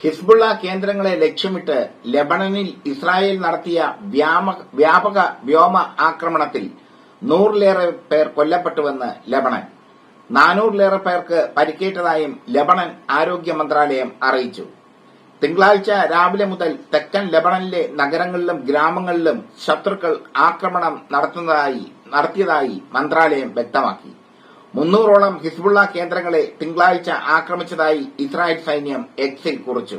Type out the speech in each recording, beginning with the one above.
Hezbollah കേന്ദ്രങ്ങളെ ലക്ഷ്യമിട്ട് ലെബണനിൽ Israel നടത്തിയ വ്യാപക വ്യോമ ആക്രമണത്തിൽ നൂറിലേറെ പേർ കൊല്ലപ്പെട്ടുവെന്ന് ലെബണൻ നാനൂറിലേറെ പേർക്ക് പരിക്കേറ്റതായും ലെബണൻ ആരോഗ്യ മന്ത്രാലയം അറിയിച്ചു. തിങ്കളാഴ്ച രാവിലെ മുതൽ തെക്കൻ ലെബണനിലെ നഗരങ്ങളിലും ഗ്രാമങ്ങളിലും ശത്രുക്കൾ ആക്രമണം നടത്തുന്നതായി നടത്തിയതായി മന്ത്രാലയം വ്യക്തമാക്കി. മുന്നൂറോളം ഹിസ്ബുള്ള കേന്ദ്രങ്ങളെ തിങ്കളാഴ്ച ആക്രമിച്ചതായി ഇസ്രായേൽ സൈന്യം എക്സിൽ കുറിച്ചു.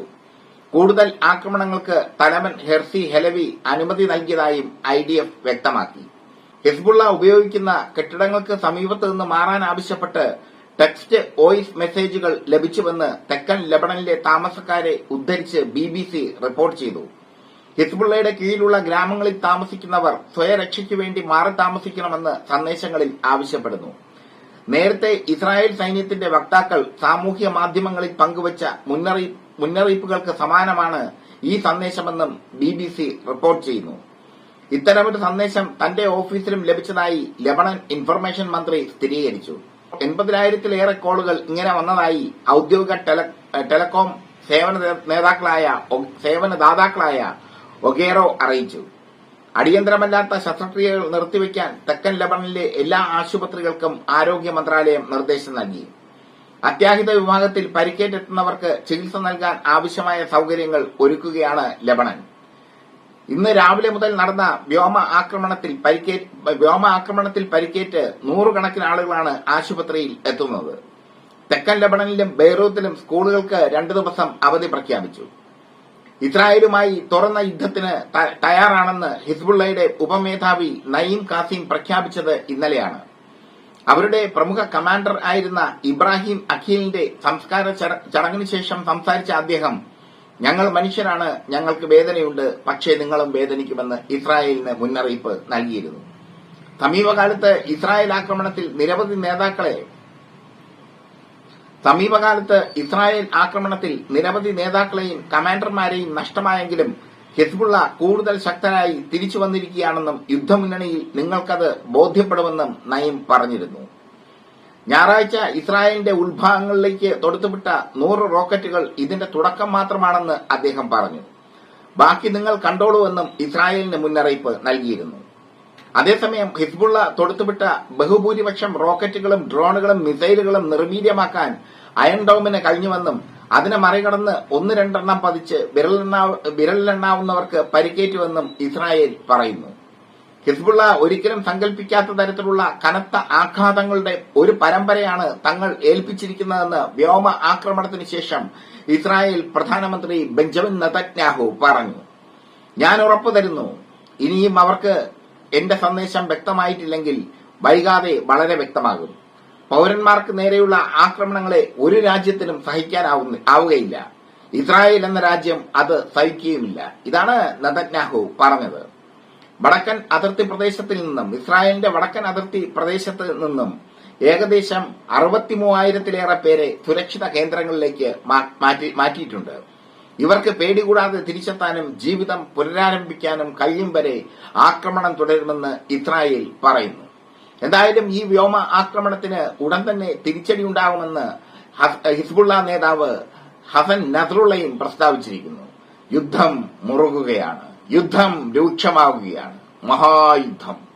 കൂടുതൽ ആക്രമണങ്ങൾക്ക് തലവൻ ഹെർസി ഹെലവി അനുമതി നൽകിയതായും ഐ ഡി എഫ് വ്യക്തമാക്കി. ഹിസ്ബുള്ള ഉപയോഗിക്കുന്ന കെട്ടിടങ്ങൾക്ക് സമീപത്ത് നിന്ന് മാറാൻ ആവശ്യപ്പെട്ട് ടെക്സ്റ്റ് വോയിസ് മെസ്സേജുകൾ ലഭിച്ചുവെന്ന് തെക്കൻ ലബണനിലെ താമസക്കാരെ ഉദ്ധരിച്ച് ബി ബി സി റിപ്പോർട്ട് ചെയ്തു. ഹിസ്ബുള്ളയുടെ കീഴിലുള്ള ഗ്രാമങ്ങളിൽ താമസിക്കുന്നവർ സ്വയരക്ഷയ്ക്ക് വേണ്ടി മാറി താമസിക്കണമെന്ന് സന്ദേശങ്ങളിൽ ആവശ്യപ്പെടുന്നു. നേരത്തെ ഇസ്രായേൽ സൈന്യത്തിന്റെ വക്താക്കൾ സാമൂഹ്യ മാധ്യമങ്ങളിൽ പങ്കുവച്ച മുന്നറിയിപ്പുകൾക്ക് സമാനമാണ് ഈ സന്ദേശമെന്നും ബി ബി സി റിപ്പോർട്ട് ചെയ്യുന്നു. ഇത്തരമൊരു സന്ദേശം തന്റെ ഓഫീസിലും ലഭിച്ചതായി ലെബണൻ ഇൻഫർമേഷൻ മന്ത്രി സ്ഥിരീകരിച്ചു. എൺപതിനായിരത്തിലേറെ കോളുകൾ ഇങ്ങനെ വന്നതായി ഔദ്യോഗിക ടെല- ടെലകോം സേവന നേതാക്കളായ സേവനദാതാക്കളായ ഒഗേറോ അറിയിച്ചു. അടിയന്തരമല്ലാത്ത ശസ്ത്രക്രിയകൾ നിർത്തിവെക്കാൻ തെക്കൻ ലബണനിലെ എല്ലാ ആശുപത്രികൾക്കും ആരോഗ്യ മന്ത്രാലയം നിർദ്ദേശം നൽകി. അത്യാഹിത വിഭാഗത്തിൽ പരിക്കേറ്റെത്തുന്നവർക്ക് ചികിത്സ നൽകാൻ ആവശ്യമായ സൌകര്യങ്ങൾ ഒരുക്കുകയാണ് ലബണൻ. ഇന്ന് രാവിലെ മുതൽ നടന്ന വ്യോമ ആക്രമണത്തിൽ വ്യോമ ആക്രമണത്തിൽ പരിക്കേറ്റ് നൂറുകണക്കിന് ആളുകളാണ് ആശുപത്രിയിൽ എത്തുന്നത്. തെക്കൻ ലബണനിലും ബെയ്റൂത്തിലും സ്കൂളുകൾക്ക് രണ്ടു ദിവസം അവധി പ്രഖ്യാപിച്ചു. ഇസ്രായേലുമായി തുറന്ന യുദ്ധത്തിന് തയ്യാറാണെന്ന് ഹിസ്ബുള്ളയുടെ ഉപമേധാവി നയീം കാസിം പ്രഖ്യാപിച്ചത് ഇന്നലെയാണ്. അവരുടെ പ്രമുഖ കമാൻഡർ ആയിരുന്ന ഇബ്രാഹിം അഖീലിന്റെ സംസ്കാര ചട- ചടങ്ങിന് ശേഷം സംസാരിച്ച അദ്ദേഹം ഞങ്ങൾ മനുഷ്യരാണ് ഞങ്ങൾക്ക് വേദനയുണ്ട് പക്ഷേ നിങ്ങളും വേദനിക്കുമെന്ന് ഇസ്രായേലിന് മുന്നറിയിപ്പ് നൽകിയിരുന്നു. സമീപകാലത്ത് ഇസ്രായേൽ ആക്രമണത്തിൽ നിരവധി നേതാക്കളെ സമീപകാലത്ത് ഇസ്രായേൽ ആക്രമണത്തിൽ നിരവധി നേതാക്കളെയും കമാൻഡർമാരെയും നഷ്ടമായെങ്കിലും ഹിസ്ബുള്ള കൂടുതൽ ശക്തരായി തിരിച്ചു വന്നിരിക്കുകയാണെന്നും യുദ്ധമുന്നണിയിൽ നിങ്ങൾക്കത് ബോധ്യപ്പെടുമെന്നും നയം പറഞ്ഞിരുന്നു. ഞായറാഴ്ച ഇസ്രായേലിന്റെ ഉത്ഭാഗങ്ങളിലേക്ക് തൊടുത്തുവിട്ട നൂറ് റോക്കറ്റുകൾ ഇതിന്റെ തുടക്കം മാത്രമാണെന്ന് അദ്ദേഹം പറഞ്ഞു. ബാക്കി നിങ്ങൾ കണ്ടോളൂ എന്നും ഇസ്രായേലിന് മുന്നറിയിപ്പ് നൽകിയിരുന്നു. അതേസമയം ഹിസ്ബുള്ള തൊടുത്തുവിട്ട ബഹുഭൂരിപക്ഷം റോക്കറ്റുകളും ഡ്രോണുകളും മിസൈലുകളും നിർവീര്യമാക്കാൻ അയൺ ഡോമിന് കഴിഞ്ഞുവെന്നും അതിനെ മറികടന്ന് ഒന്ന് രണ്ടെണ്ണം പതിച്ച് വിരലിലെണ്ണാവുന്നവർക്ക് പരിക്കേറ്റുവെന്നും ഇസ്രായേൽ പറയുന്നു. ഹിസ്ബുള്ള ഒരിക്കലും സങ്കല്പിക്കാത്ത തരത്തിലുള്ള കനത്ത ആഘാതങ്ങളുടെ ഒരു പരമ്പരയാണ് തങ്ങൾ ഏൽപ്പിച്ചിരിക്കുന്നതെന്ന് വ്യോമ ആക്രമണത്തിന് ശേഷം ഇസ്രായേൽ പ്രധാനമന്ത്രി ബെഞ്ചമിൻ നതന്യാഹു പറഞ്ഞു. ഞാൻ ഉറപ്പു തരുന്നു ഇനിയും അവർക്ക് എന്റെ സന്ദേശം വ്യക്തമായിട്ടില്ലെങ്കിൽ വൈകാതെ വളരെ വ്യക്തമാകും. പൌരന്മാർക്ക് നേരെയുള്ള ആക്രമണങ്ങളെ ഒരു രാജ്യത്തിനും സഹിക്കാനാവുന്ന ആവുകയില്ല. ഇസ്രായേൽ എന്ന രാജ്യം അത് സഹിക്കുകയുമില്ല. ഇതാണ് നെതന്യാഹു പറഞ്ഞത്. വടക്കൻ അതിർത്തി പ്രദേശത്തിൽ നിന്നും ഇസ്രായേലിന്റെ വടക്കൻ അതിർത്തി പ്രദേശത്ത് നിന്നും ഏകദേശം അറുപത്തി മൂവായിരത്തിലേറെ പേരെ സുരക്ഷിത കേന്ദ്രങ്ങളിലേക്ക് മാറ്റി- മാറ്റിയിട്ടുണ്ട്. ഇവർക്ക് പേടി കൂടാതെ തിരിച്ചെത്താനും ജീവിതം പുനരാരംഭിക്കാനും കഴിയും വരെ ആക്രമണം തുടരുമെന്ന് ഇസ്രായേൽ പറയുന്നു. എന്തായാലും ഈ വ്യോമ ആക്രമണത്തിന് ഉടൻ തന്നെ തിരിച്ചടി ഉണ്ടാവുമെന്ന് ഹിസ്ബുള്ള നേതാവ് ഹസൻ നസറുള്ളയും പ്രസ്താവിച്ചിരിക്കുന്നു. യുദ്ധം മുറുകുകയാണ്. യുദ്ധം രൂക്ഷമാവുകയാണ്. മഹായുദ്ധം.